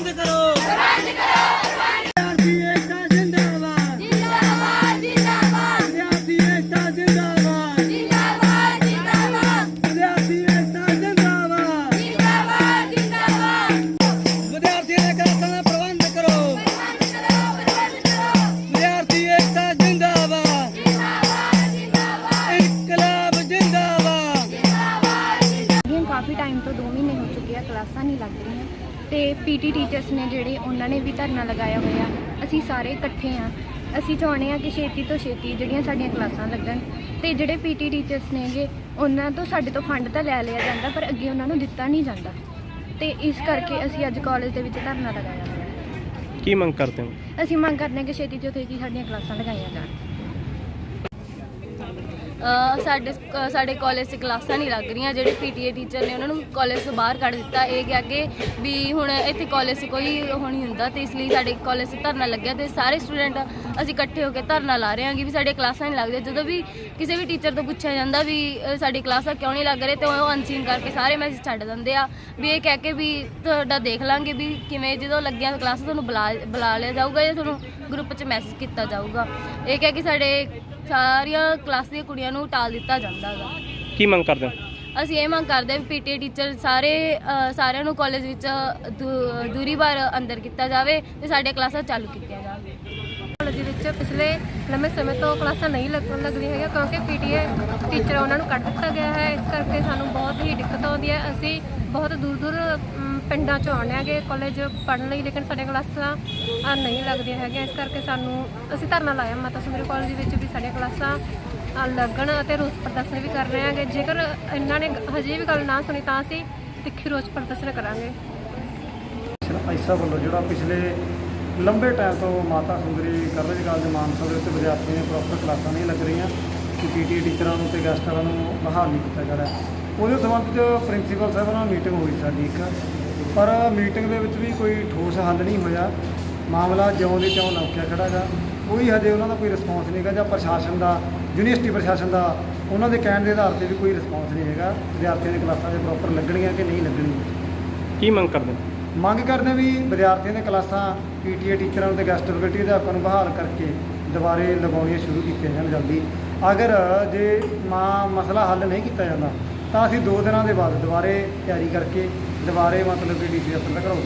बंद करो। काफ़ी टाइम तो दो महीने हो चुके हैं क्लासा नहीं लग रही हैं। ਤੇ ਪੀਟੀ ਟੀਚਰਸ ਨੇ ਜਿਹੜੇ ਉਹਨਾਂ ਨੇ ਵੀ ਧਰਨਾ ਲਗਾਇਆ ਹੋਇਆ। ਅਸੀਂ ਸਾਰੇ ਇਕੱਠੇ ਆ ਅਸੀਂ ਚਾਹੁੰਦੇ ਆ ਕਿ ਛੇਤੀ ਤੋਂ ਛੇਤੀ ਜਿਹੜੀਆਂ ਸਾਡੀਆਂ ਕਲਾਸਾਂ ਲੱਗਣ ਤੇ ਜਿਹੜੇ ਪੀਟੀ ਟੀਚਰਸ ਨੇਗੇ ਉਹਨਾਂ ਤੋਂ ਸਾਡੇ ਤੋਂ ਫੰਡ ਤਾਂ ਲੈ ਲਿਆ ਜਾਂਦਾ ਪਰ ਅੱਗੇ ਉਹਨਾਂ ਨੂੰ ਦਿੱਤਾ ਨਹੀਂ ਜਾਂਦਾ। ਤੇ ਇਸ ਕਰਕੇ ਅਸੀਂ ਅੱਜ ਕਾਲਜ ਦੇ ਵਿੱਚ ਧਰਨਾ ਲਗਾਇਆ ਹੋਇਆ। ਕੀ ਮੰਗ ਕਰਦੇ ਹੋ? ਅਸੀਂ ਮੰਗ ਕਰਦੇ ਹਾਂ ਕਿ ਛੇਤੀ ਤੋਂ ਛੇਤੀ ਸਾਡੀਆਂ ਕਲਾਸਾਂ ਲਗਾਈਆਂ ਜਾਣ। ਸਾਡੇ ਸਾਡੇ ਕਾਲਜ 'ਚ ਕਲਾਸਾਂ ਨਹੀਂ ਲੱਗ ਰਹੀਆਂ, ਜਿਹੜੇ ਪੀਟੀਏ ਟੀਚਰ ਨੇ ਉਹਨਾਂ ਨੂੰ ਕਾਲਜ ਤੋਂ ਬਾਹਰ ਕੱਢ ਦਿੱਤਾ। ਇਹ ਕਿਹਾ ਕਿ ਵੀ ਹੁਣ ਇੱਥੇ ਕਾਲਜ 'ਚ ਕੋਈ ਉਹ ਨਹੀਂ ਹੁੰਦਾ ਤੇ ਇਸ ਲਈ ਸਾਡੇ ਕਾਲਜ 'ਚ ਧਰਨਾ ਲੱਗਿਆ ਤੇ ਸਾਰੇ ਸਟੂਡੈਂਟ ਅਸੀਂ ਇਕੱਠੇ ਹੋ ਕੇ ਧਰਨਾ ਲਾ ਰਹੇ ਹਾਂ ਕਿ ਵੀ ਸਾਡੇ ਕਲਾਸਾਂ ਨਹੀਂ ਲੱਗਦੀਆਂ। ਜਦੋਂ ਵੀ ਕਿਸੇ ਵੀ ਟੀਚਰ ਤੋਂ ਪੁੱਛਿਆ ਜਾਂਦਾ ਵੀ ਸਾਡੀ ਕਲਾਸਾਂ ਕਿਉਂ ਨਹੀਂ ਲੱਗ ਰਹੇ ਤੇ ਉਹ ਅਨਸੀਨ ਕਰਕੇ ਸਾਰੇ ਮੈਸੇਜ ਛੱਡ ਦਿੰਦੇ ਆ ਵੀ ਇਹ ਕਹਿ ਕੇ ਵੀ ਤੁਹਾਡਾ ਦੇਖ ਲਾਂਗੇ ਵੀ ਕਿਵੇਂ ਜਦੋਂ ਲੱਗੀਆਂ ਕਲਾਸ, ਤੁਹਾਨੂੰ ਬੁਲਾ ਬੁਲਾ ਲਿਆ ਜਾਊਗਾ ਜਾਂ ਤੁਹਾਨੂੰ ਗਰੁੱਪ 'ਚ ਮੈਸੇਜ ਕੀਤਾ ਜਾਊਗਾ। ਇਹ ਕਹਿ ਕੇ ਸਾਡੇ ਸਾਰੀਆਂ ਕਲਾਸ ਦੀਆਂ ਕੁੜੀਆਂ ਨੂੰ ਟਾਲ ਦਿੱਤਾ ਜਾਂਦਾ ਹੈਗਾ। ਕੀ ਮੰਗ ਕਰਦੇ ਹੋ? ਅਸੀਂ ਇਹ ਮੰਗ ਕਰਦੇ ਹਾਂ ਵੀ ਪੀਟੀ ਟੀਚਰ ਸਾਰੇ ਅ, ਸਾਰਿਆਂ ਨੂੰ ਕਾਲਜ ਵਿੱਚ ਦੂ- ਦੂਰੀ ਬਾਰ ਅੰਦਰ ਕੀਤਾ ਜਾਵੇ ਤੇ ਸਾਡੀਆਂ ਕਲਾਸਾਂ ਚਾਲੂ ਕੀਤੀਆਂ ਜਾਵੇ ਕਾਲਜ ਵਿੱਚ ਪਿਛਲੇ ਲੰਮੇ ਸਮੇਂ ਤੋਂ ਕਲਾਸਾਂ ਨਹੀਂ ਲੱਗ ਲੱਗਦੀਆਂ ਹੈਗੀਆਂ ਕਿਉਂਕਿ ਪੀਟੀਏ ਟੀਚਰ ਉਹਨਾਂ ਨੂੰ ਕੱਢ ਦਿੱਤਾ ਗਿਆ ਹੈ। ਇਸ ਕਰਕੇ ਸਾਨੂੰ ਬਹੁਤ ਹੀ ਦਿੱਕਤ ਆਉਂਦੀ ਹੈ। ਅਸੀਂ ਬਹੁਤ ਦੂਰ ਦੂਰ ਅਮ, ਪਿੰਡਾਂ ਚੋਂ ਆਉਂਦੇ ਹੈਗੇ ਕਾਲਜ ਪੜ੍ਹਨ ਲਈ ਲੇਕਿਨ ਸਾਡੀਆਂ ਕਲਾਸਾਂ ਅ, ਨਹੀਂ ਲੱਗਦੀਆਂ ਹੈਗੀਆਂ। ਇਸ ਕਰਕੇ ਸਾਨੂੰ ਅਸੀਂ ਧਰਨਾ ਲਾਇਆ ਮਾਤਾ ਸੁੰਦਰੀ ਕਾਲਜ ਵਿੱਚ ਵੀ ਸਾਡੀਆਂ ਕਲਾਸਾਂ ਅ, ਲੱਗਣ ਅਤੇ ਰੋਸ ਪ੍ਰਦਰਸ਼ਨ ਵੀ ਕਰ ਰਹੇ ਹਾਂਗੇ। ਜੇਕਰ ਇਹਨਾਂ ਨੇ ਹਜੇ ਵੀ ਗੱਲ ਨਾ ਸੁਣੀ ਤਾਂ ਅਸੀਂ ਤਿੱਖੀ ਰੋਸ ਪ੍ਰਦਰਸ਼ਨ ਕਰਾਂਗੇ। ਐਸਾ ਵੱਲੋਂ ਜਿਹੜਾ ਪਿਛਲੇ ਲੰਬੇ ਟਾਈਮ ਤੋਂ ਮਾਤਾ ਸੁੰਦਰੀ ਕਾਲਜ ਕਾਲਜ ਮਾਨਸਾ ਦੇ ਵਿੱਚ ਵਿਦਿਆਰਥੀਆਂ ਦੀਆਂ ਪ੍ਰੋਪਰ ਕਲਾਸਾਂ ਨਹੀਂ ਲੱਗ ਰਹੀਆਂ ਕਿ ਪੀਟੀ ਟੀਚਰਾਂ ਨੂੰ ਤੇ ਗੈਸਟਰਾਂ ਨੂੰ ਬਹਾਲ ਨਹੀਂ ਕੀਤਾ ਜਾ ਰਿਹਾ। ਉਹਦੇ ਸੰਬੰਧ 'ਚ ਪ੍ਰਿੰਸੀਪਲ ਸਾਹਿਬ ਨਾਲ ਮੀਟਿੰਗ ਹੋਈ ਸਾਡੀ ਇੱਕ। ਪਰ ਮੀਟਿੰਗ ਦੇ ਵਿੱਚ ਵੀ ਕੋਈ ਠੋਸ ਹੱਲ ਨਹੀਂ ਹੋਇਆ। ਮਾਮਲਾ ਜਿਉਂ ਦੇ ਤਿਉਂ ਲੌਕਿਆ ਖੜਾ ਗਾ। ਕੋਈ ਹਜੇ ਉਹਨਾਂ ਦਾ ਕੋਈ ਰਿਸਪੌਂਸ ਨਹੀਂ ਹੈਗਾ ਜਾਂ ਪ੍ਰਸ਼ਾਸਨ ਦਾ ਯੂਨੀਵਰਸਿਟੀ ਪ੍ਰਸ਼ਾਸਨ ਦਾ ਉਹਨਾਂ ਦੇ ਕਹਿਣ ਦੇ ਆਧਾਰ ਤੇ ਵੀ ਕੋਈ ਰਿਸਪੌਂਸ ਨਹੀਂ ਹੈਗਾ। ਵਿਦਿਆਰਥੀਆਂ ਦੀਆਂ ਕਲਾਸਾਂ ਦੇ ਪ੍ਰੋਪਰ ਲੱਗਣੀਆਂ ਕਿ ਨਹੀਂ ਲੱਗਣੀਆਂ ਕੀ ਮੰਗ ਕਰਦੇ? ਮੰਗ ਕਰਦੇ ਵੀ ਵਿਦਿਆਰਥੀਆਂ ਦੀਆਂ ਕਲਾਸਾਂ ਪੀਟੀਏ ਟੀਚਰਾਂ ਨੂੰ ਤੇ ਗੈਸਟ ਫੈਕਲਟੀ ਅਧਿਆਪਕਾਂ ਨੂੰ ਬਹਾਲ ਕਰਕੇ ਦੁਬਾਰੇ ਲਗਾਉਣੀਆਂ ਸ਼ੁਰੂ ਕੀਤੀਆਂ ਜਾਣ ਜਲਦੀ। ਅਗਰ ਜੇ ਮਾ ਮਸਲਾ ਹੱਲ ਨਹੀਂ ਕੀਤਾ ਜਾਂਦਾ ਤਾਂ ਅਸੀਂ 2 ਦਿਨਾਂ ਦੇ ਬਾਅਦ ਦੁਬਾਰੇ ਤਿਆਰੀ ਕਰਕੇ ਦੁਬਾਰੇ ਮਤਲਬ ਕਿ ਡੀਸੀ ਦਫ਼ਤਰ ਤੱਕ ਘਰੋਂ